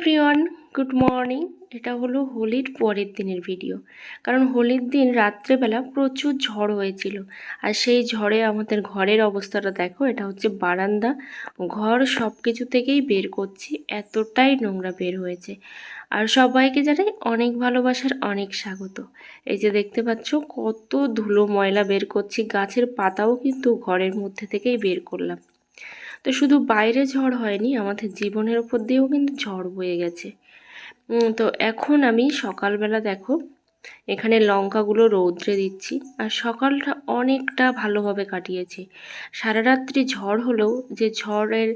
Everyone, good morning. এটা হলো হোলির পরের দিনের ভিডিও। কারণ হোলির দিন রাত্রেবেলা প্রচুর ঝড় হয়েছিল। আর সেই ঝড়ে আমাদের ঘরের অবস্থাটা দেখো, এটা হচ্ছে বারান্দা। ঘর সব কিছু থেকেই বের করছি, এতটাই নোংরা বের হয়েছে। আর সবাইকে জানাই অনেক ভালোবাসার অনেক স্বাগত। এই যে দেখতে পাচ্ছ, কত ধুলো ময়লা বের করছি, গাছের পাতাও কিন্তু ঘরের মধ্যে থেকেই বের করলাম। তো শুধু বাইরে ঝড় হয়নি, আমাদের জীবনের ওপর দিয়েও কিন্তু ঝড় বয়ে গেছে। তো এখন আমি সকালবেলা দেখো, এখানে লঙ্কাগুলো রৌদ্রে দিচ্ছি, আর সকালটা অনেকটা ভালোভাবে কাটিয়েছি। সারা রাত্রি ঝড় হলেও যে ঝড়ের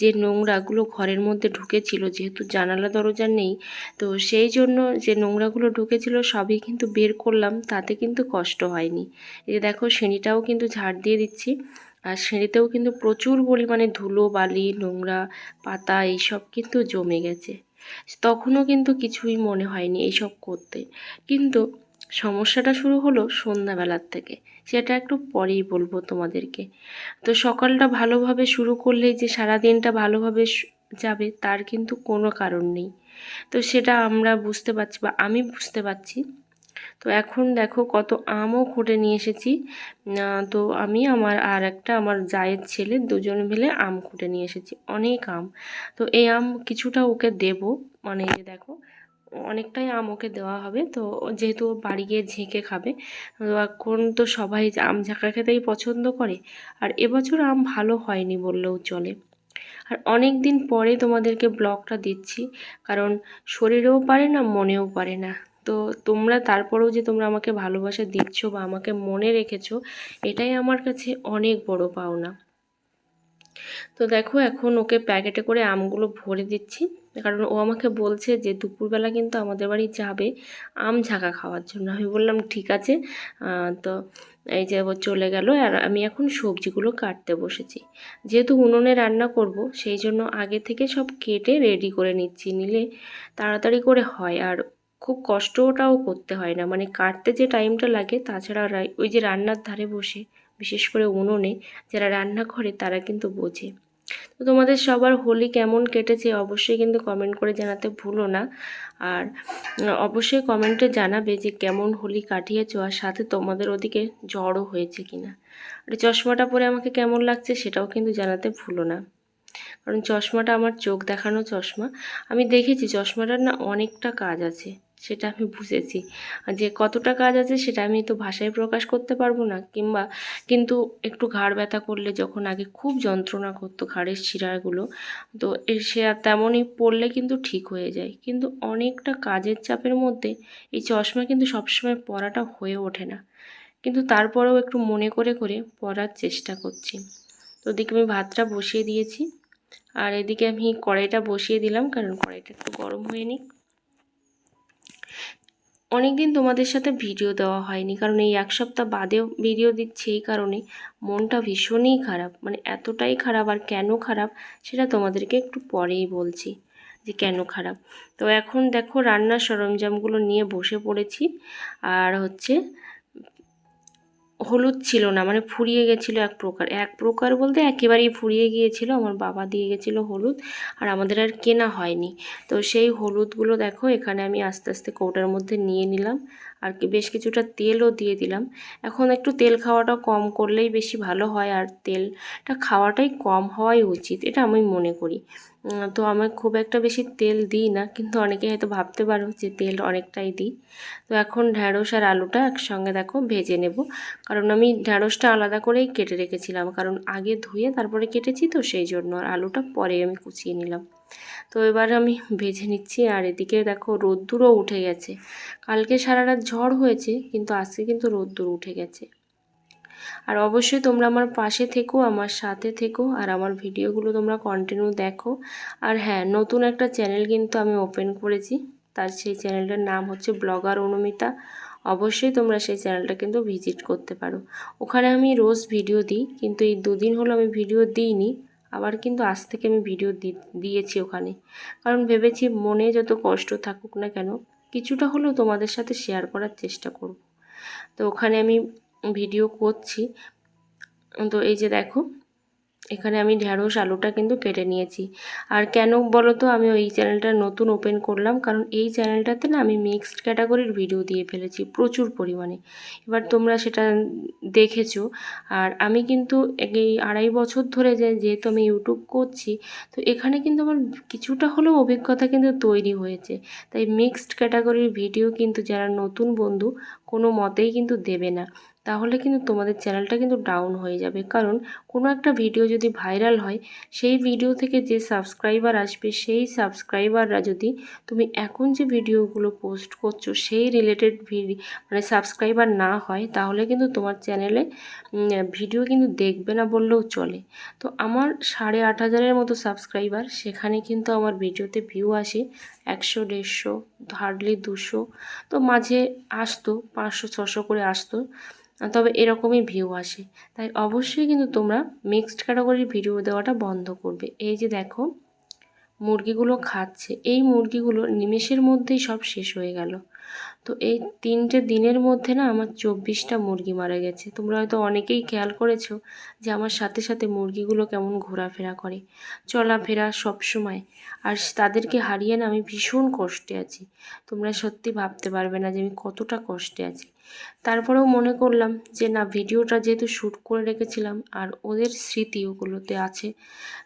যে নোংরাগুলো ঘরের মধ্যে ঢুকেছিল, যেহেতু জানালা দরজা নেই, তো সেই জন্য যে নোংরাগুলো ঢুকেছিল সবই কিন্তু বের করলাম, তাতে কিন্তু কষ্ট হয়নি। এই দেখো, সিঁড়িটাও কিন্তু ঝাড় দিয়ে দিচ্ছি। আর সিঁড়িতেও কিন্তু প্রচুর পরিমাণে ধুলো, বালি, নোংরা, পাতা এইসব কিন্তু জমে গেছে। তখনও কিন্তু কিছুই মনে হয়নি এইসব করতে। কিন্তু সমস্যাটা শুরু হলো সন্ধ্যাবেলার থেকে। সেটা একটু পরেই বলব তোমাদেরকে। তো সকালটা ভালোভাবে শুরু করলেই যে সারা দিনটা ভালোভাবে যাবে তার কিন্তু কোনো কারণ নেই। তো সেটা আমরা বুঝতে পারছি বা আমি বুঝতে পারছি তো এখন দেখো কত আমও খুঁটে নিয়ে এসেছি। তো আমি, আমার আর একটা, আমার জায়ের ছেলে দুজন মিলে আম খুঁটে নিয়ে এসেছি, অনেক আম। তো এই আম কিছুটা ওকে দেব মানে যে দেখো, অনেকটাই আম ওকে দেওয়া হবে। তো যেহেতু ও বাড়ি গিয়ে ঝেঁকে খাবে, তো এখন তো সবাই আম ঝাঁকা খেতেই পছন্দ করে। আর এবছর আম ভালো হয়নি বললেও চলে। আর অনেক দিন পরে তোমাদেরকে ব্লগটা দিচ্ছি, কারণ শরীরেও পারে না, মনেও পারে না। তো তোমরা তারপরেও যে তোমরা আমাকে ভালোবাসা দিচ্ছ বা আমাকে মনে রেখেছো, এটাই আমার কাছে অনেক বড় পাওনা। তো দেখো এখন ওকে প্যাকেটে করে আমগুলো ভরে দিচ্ছি। কারণ ও আমাকে বলছে যে দুপুরবেলা কিন্তু আমাদের বাড়ি যাবে আম ঝাঁকা খাওয়ার জন্য। আমি বললাম, ঠিক আছে। তো এই যে চলে গেল আর আমি এখন সবজিগুলো কাটতে বসেছি। যেহেতু উনুনে রান্না করব, সেই জন্য আগে থেকে সব কেটে রেডি করে নিচ্ছি। নিলে তাড়াতাড়ি করে হয়। আর খুব কষ্টটাও করতে হয় না। মানে কাটতে যে টাইমটা লাগে, তাছাড়া ওই যে রান্নার ধারে বসে, বিশেষ করে উনুনে, যারা রান্না করে তারা কিন্তু বোঝে। তো তোমাদের সবার হোলি কেমন কেটেছে অবশ্যই কিন্তু কমেন্ট করে জানাতে ভুলো না। আর অবশ্যই কমেন্টে জানাবে যে কেমন হোলি কাটিয়েছো আর সাথে তোমাদের ওদিকে জ্বরও হয়েছে কিনা। আর চশমাটা পরে আমাকে কেমন লাগছে সেটাও কিন্তু জানাতে ভুলো না। কারণ চশমাটা আমার চোখ দেখানো চশমা। আমি দেখেছি চশমাটার না অনেকটা কাজ আছে। সেটা আমি বুঝেছি। যে কতটা কাজ আছে সেটা আমি তো ভাষায় প্রকাশ করতে পারব না, কিংবা কিন্তু একটু ঘাড় ব্যথা করলে যখন আগে খুব যন্ত্রণা করতো ঘাড়ের শিরাগুলো, তো সে আর তেমনই পড়লে কিন্তু ঠিক হয়ে যায়। কিন্তু অনেকটা কাজের চাপের মধ্যে এই চশমা কিন্তু সবসময় পরাটা হয়ে ওঠে না। কিন্তু তারপরেও একটু মনে করে করে পরার চেষ্টা করছি। তো ওদিকে আমি ভাতটা বসিয়ে দিয়েছি। আর এদিকে আমি কড়াইটা বসিয়ে দিলাম, কারণ কড়াইটা একটু গরম হয়ে নিক। অনেক দিন তোমাদের সাথে ভিডিও দেওয়া হয়নি। কারণ এই এক সপ্তাহ বাদেও ভিডিও দিচ্ছে এই কারণে মনটা ভীষণই খারাপ। মানে এতটাই খারাপ আর কেন খারাপ সেটা তোমাদেরকে একটু পরেই বলছি যে কেন খারাপ। তো এখন দেখো রান্নার সরঞ্জামগুলো নিয়ে বসে পড়েছি। আর হচ্ছে হলুদ ছিল না মানে ফুরিয়ে গেছিল এক প্রকার। এক প্রকার বলতে একেবারেই ফুরিয়ে গিয়েছিল, আমার বাবা দিয়ে গেছিল হলুদ, আর আমাদের আর কেনা হয়নি। তো সেই হলুদগুলো দেখো, এখানে আমি আস্তে আস্তে কৌটার মধ্যে নিয়ে নিলাম। আর কি বেশ কিছুটা তেলও দিয়ে দিলাম। এখন একটু তেল খাওয়াটা কম করলেই বেশি ভালো হয় আর তেলটা খাওয়াটাই কম হওয়াই উচিত, এটা আমি মনে করি। তো আমি খুব একটা বেশি তেল দিই না, কিন্তু অনেকে হয়তো ভাবতে পারো যে তেল অনেকটাই দিই। তো এখন ঢ্যাঁড়স আর আলুটা একসঙ্গে দেখো ভেজে নেব, কারণ আমি ঢ্যাঁড়সটা আলাদা করেই কেটে রেখেছিলাম, কারণ আগে ধুয়ে তারপরে কেটেছি তো সেই জন্য, আর আলুটা পরে আমি কুচিয়ে নিলাম। তো এবার আমি ভেজে নিচ্ছি আর এদিকে দেখো রোদ্দুরও উঠে গেছে। কালকে সারা রাত ঝড় হয়েছে, কিন্তু আজকে কিন্তু রোদ্দুর উঠে গেছে। আর অবশ্যই তোমরা আমার পাশে থেকো, আমার সাথে থেকো, আর আমার ভিডিওগুলো তোমরা কন্টিনিউ দেখো। আর হ্যাঁ নতুন একটা চ্যানেল কিন্তু আমি ওপেন করেছি। তার সেই চ্যানেলটার নাম হচ্ছে ব্লগার অনুমিতা। অবশ্যই তোমরা সেই চ্যানেলটা কিন্তু ভিজিট করতে পারো। ওখানে আমি রোজ ভিডিও দিই, কিন্তু এই দুদিন হলো আমি ভিডিও দিইনি। আবার কিন্তু আজ থেকে আমি ভিডিও দিয়েছি ওখানে। কারণ ভেবেছি মনে যত কষ্ট থাকুক না কেন, কিছুটা হলেও তোমাদের সাথে শেয়ার করার চেষ্টা করব। তো ওখানে আমি ভিডিও করছি। তো এই যে দেখো এখানে আমি ঢ্যাঁড়স আলুটা কিন্তু কেটে নিয়েছি। আর কেন বলো তো আমি ওই চ্যানেলটা নতুন ওপেন করলাম, কারণ এই চ্যানেলটাতে না আমি মিক্সড ক্যাটাগরির ভিডিও দিয়ে ফেলেছি প্রচুর পরিমাণে। এবার তোমরা সেটা দেখেছ। আর আমি কিন্তু এই আড়াই বছর ধরে যে, যেহেতু আমি ইউটিউব করছি, তো এখানে কিন্তু আমার কিছুটা হলেও অভিজ্ঞতা কিন্তু তৈরি হয়েছে। তাই মিক্সড ক্যাটাগরির ভিডিও কিন্তু যারা নতুন বন্ধু, কোনো মতেই কিন্তু দেবে না। তাহলে কিন্তু তোমাদের চ্যানেলটা কিন্তু ডাউন হয়ে যাবে। কারণ কোনো একটা ভিডিও যদি ভাইরাল হয়, সেই ভিডিও থেকে যে সাবস্ক্রাইবার আসবে, সেই সাবস্ক্রাইবাররা যদি তুমি এখন যে ভিডিওগুলো পোস্ট করছ, সেই রিলেটেড মানে সাবস্ক্রাইবার না হয়, তাহলে কিন্তু তোমার চ্যানেলে ভিডিও কিন্তু দেখবে না বললেও চলে। তো আমার সাড়ে আট হাজারের মতো সাবস্ক্রাইবার, সেখানে কিন্তু আমার ভিডিওতে ভিউ আসে একশো, দেড়শো, হার্ডলি দুশো, তো মাঝে আসতো, পাঁচশো, ছশো করে আসতো। তবে এরকমই ভিউ আসে। তাই অবশ্যই কিন্তু তোমরা মিক্সড ক্যাটাগরির ভিডিও দেওয়াটা বন্ধ করবে। এই যে দেখো, মুরগিগুলো খাচ্ছে। এই মুরগিগুলো নিমেষের মধ্যেই সব শেষ হয়ে গেল। তো এই তিনটে দিনের মধ্যে না আমার চব্বিশটা মুরগি মারা গেছে। তোমরা হয়তো অনেকেই খেয়াল করেছ যে আমার সাথে সাথে মুরগিগুলো কেমন ঘোরাফেরা করে। চলাফেরা সবসময়। আর তাদেরকে হারিয়ে না আমি ভীষণ কষ্টে আছি। তোমরা সত্যি ভাবতে পারবে না যে আমি কতটা কষ্টে আছি। তারপরেও মনে করলাম যে না, ভিডিওটা যেহেতু শ্যুট করে রেখেছিলাম আর ওদের স্মৃতি ওগুলোতে আছে,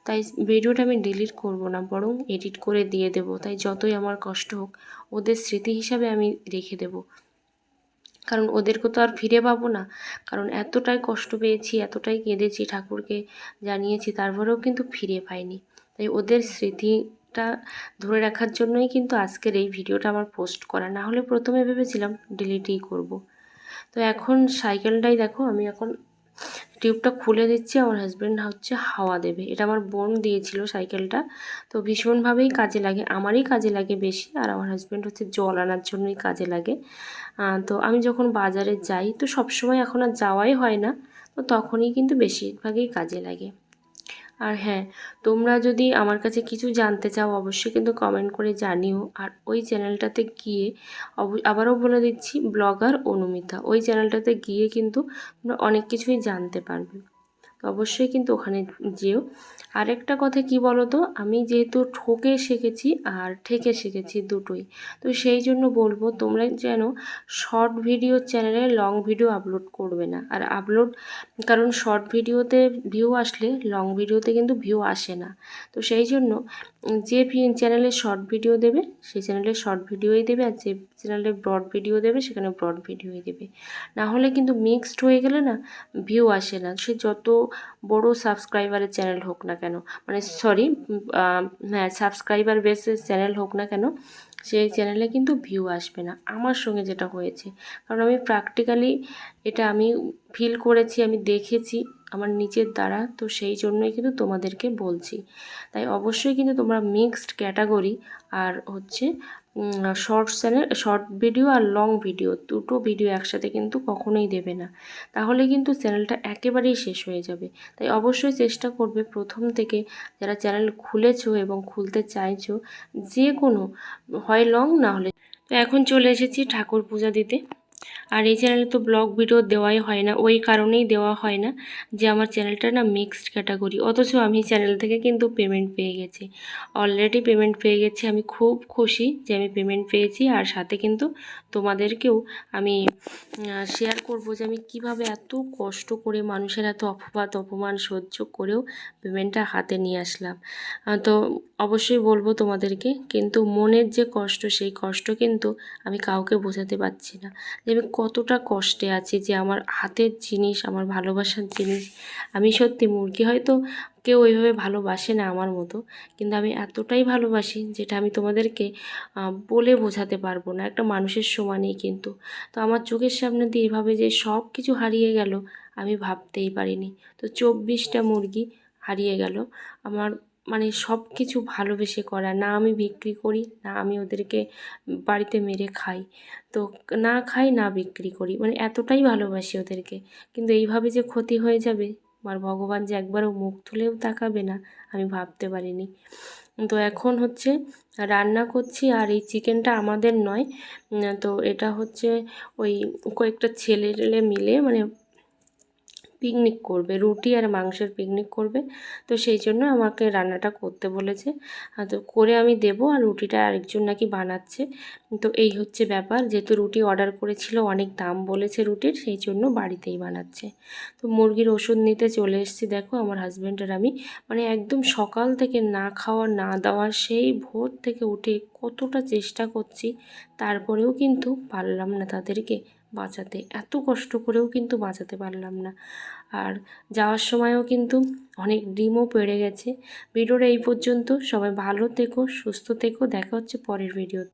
তাই ভিডিওটা আমি ডিলিট করব না, বরং এডিট করে দিয়ে দেব। তাই যতই আমার কষ্ট হোক, ওদের স্মৃতি হিসাবে আমি রেখে দেব। কারণ ওদেরকে তো আর ফিরে পাবো না। কারণ এতটাই কষ্ট পেয়েছি, এতটাই কেঁদেছি ঠাকুরকে জানিয়েছি, তারপরেও কিন্তু ফিরে পাইনি। তাই ওদের স্মৃতিটা ধরে রাখার জন্যই কিন্তু আজকের এই ভিডিওটা আমার পোস্ট করা। না হলে প্রথমে ভেবেছিলাম ডিলিটই করব। তো এখন সাইকেলটাই দেখো, আমি এখন টিউবটা খুলে দিচ্ছি, আমার হাজব্যান্ড হচ্ছে হাওয়া দেবে। এটা আমার বোন দিয়েছিল সাইকেলটা তো ভীষণভাবেই কাজে লাগে, আমারই কাজে লাগে বেশি, আর আমার হাজব্যান্ড হচ্ছে জল আনার জন্যই কাজে লাগে। তো আমি যখন বাজারে যাই, তো সবসময় এখন আর যাওয়াই হয় না, তো তখনই কিন্তু বেশিরভাগই কাজে লাগে। আর হ্যাঁ তোমরা যদি আমার কাছে কিছু জানতে চাও, অবশ্যই কিন্তু কমেন্ট করে জানিও। আর ওই চ্যানেলটাতে গিয়ে আবারও বলে দিচ্ছি, ব্লগার অনুমিতা। ওই চ্যানেলটাতে গিয়ে কিন্তু তোমরা অনেক কিছুই জানতে পারবে। তো অবশ্যই কিন্তু ওখানে যেও। আরেকটা কথা কি বলো তো আমি যেহেতু ঠকে শিখেছি আর ঠেকে শিখেছি দুটোই। তো সেই জন্য বলব, তোমরা যেন শর্ট ভিডিও চ্যানেলে লং ভিডিও আপলোড করবে না। আর আপলোড কারণ শর্ট ভিডিওতে ভিউ আসলে লং ভিডিওতে কিন্তু ভিউ আসে না। তো সেই জন্য যে চ্যানেলে শর্ট ভিডিও দেবে সেই চ্যানেলে শর্ট ভিডিওই দেবে, আর যে চ্যানেলে ব্রড ভিডিও দেবে, সেখানে ব্রড ভিডিওই দেবে। না হলে কিন্তু মিক্সড হয়ে গেলে না ভিউ আসে না। সে যত বড় সাবস্ক্রাইবারের চ্যানেল হোক না কেন মানে সরি হ্যাঁ সাবস্ক্রাইবার বেসের চ্যানেল হোক না কেন, সেই চ্যানেলে কিন্তু ভিউ আসবে না। আমার সঙ্গে যেটা হয়েছে, কারণ আমি প্র্যাকটিক্যালি এটা আমি ফিল করেছি, আমি দেখেছি। আমার নিচের দ্বারা, তো সেই জন্যই কিন্তু তোমাদেরকে বলছি। তাই অবশ্যই কিন্তু তোমরা মিক্সড ক্যাটাগরি আর হচ্ছে শর্ট চ্যানেল শর্ট ভিডিও আর লং ভিডিও দুটো ভিডিও একসাথে কিন্তু কখনোই দেবে না। তাহলে কিন্তু চ্যানেলটা একেবারেই শেষ হয়ে যাবে। তাই অবশ্যই চেষ্টা করবে প্রথম থেকে যারা চ্যানেল খুলেছো এবং খুলতে চাইছো যে কোনো হয় লং না হলে। তো এখন চলে এসেছি ঠাকুর পূজা দিতে। আর এই চ্যানেলে তো ব্লগ ভিডিও দেওয়াই হয় না, ওই কারণেই দেওয়া হয় না যে আমার চ্যানেলটা না মিক্সড ক্যাটাগরি অথচ আমি চ্যানেল থেকে কিন্তু পেমেন্ট পেয়ে গেছি। অলরেডি পেমেন্ট পেয়ে গেছি, আমি খুব খুশি যে আমি পেমেন্ট পেয়েছি আর সাথে কিন্তু তোমাদেরকেও আমি শেয়ার করব যে আমি কীভাবে এত কষ্ট করে মানুষের এত অপবাদ, অপমান সহ্য করেও পেমেন্টটা হাতে নিয়ে আসলাম। তো অবশ্যই বলব তোমাদেরকে, কিন্তু মনের যে কষ্ট, সেই কষ্ট কিন্তু আমি কাউকে বোঝাতে পারছি না। যে আমি কতটা কষ্টে আছি যে আমার হাতের জিনিস, আমার ভালোবাসার জিনিস। আমি সত্যি মুরগি হয়তো কেউ ওইভাবে ভালোবাসে না আমার মতো, কিন্তু আমি এতটাই ভালোবাসি যেটা আমি তোমাদেরকে বলে বোঝাতে পারব না। একটা মানুষের সমানেই কিন্তু। তো আমার চোখের সামনে দিয়ে এভাবে যে সব কিছু হারিয়ে গেল, আমি ভাবতেই পারিনি। তো চব্বিশটা মুরগি হারিয়ে গেল। আমার মানে সব কিছু ভালোবেসে করা। না আমি বিক্রি করি, না আমি ওদেরকে বাড়িতে মেরে খাই। তো না খাই, না বিক্রি করি। মানে এতটাই ভালোবাসি ওদেরকে। কিন্তু এইভাবে যে ক্ষতি হয়ে যাবে, আমার ভগবান যে একবারও মুখ তুলেও তাকাবে না, আমি ভাবতে পারিনি। তো এখন হচ্ছে রান্না করছি, আর এই চিকেনটা আমাদের নয়। তো এটা হচ্ছে ওই কয়েকটা ছেলে মিলে মানে পিকনিক করবে, রুটি আর মাংসের পিকনিক করবে। তো সেই জন্য আমাকে রান্নাটা করতে বলেছে। তো করে আমি দেবো আর রুটিটা আরেকজন নাকি বানাচ্ছে। তো এই হচ্ছে ব্যাপার, যেহেতু রুটি অর্ডার করেছিল, অনেক দাম বলেছে রুটির, সেই জন্য বাড়িতেই বানাচ্ছে। তো মুরগির ওষুধ নিতে চলে এসেছি, দেখো আমার হাজব্যান্ড আর আমি। মানে একদম সকাল থেকে না খাওয়া, না দেওয়া, সেই ভোর থেকে উঠে কতটা চেষ্টা করছি, তারপরেও কিন্তু পারলাম না তাদেরকে। বাঁচাতে। এত কষ্ট করেও কিন্তু বাঁচাতে পারলাম না। আর যাওয়ার সময়ও কিন্তু অনেক ডিমও পেড়ে গেছে। ভিডিওটা এই পর্যন্ত। সবাই ভালো থেকো, সুস্থ থেকো। দেখা হচ্ছে পরের ভিডিও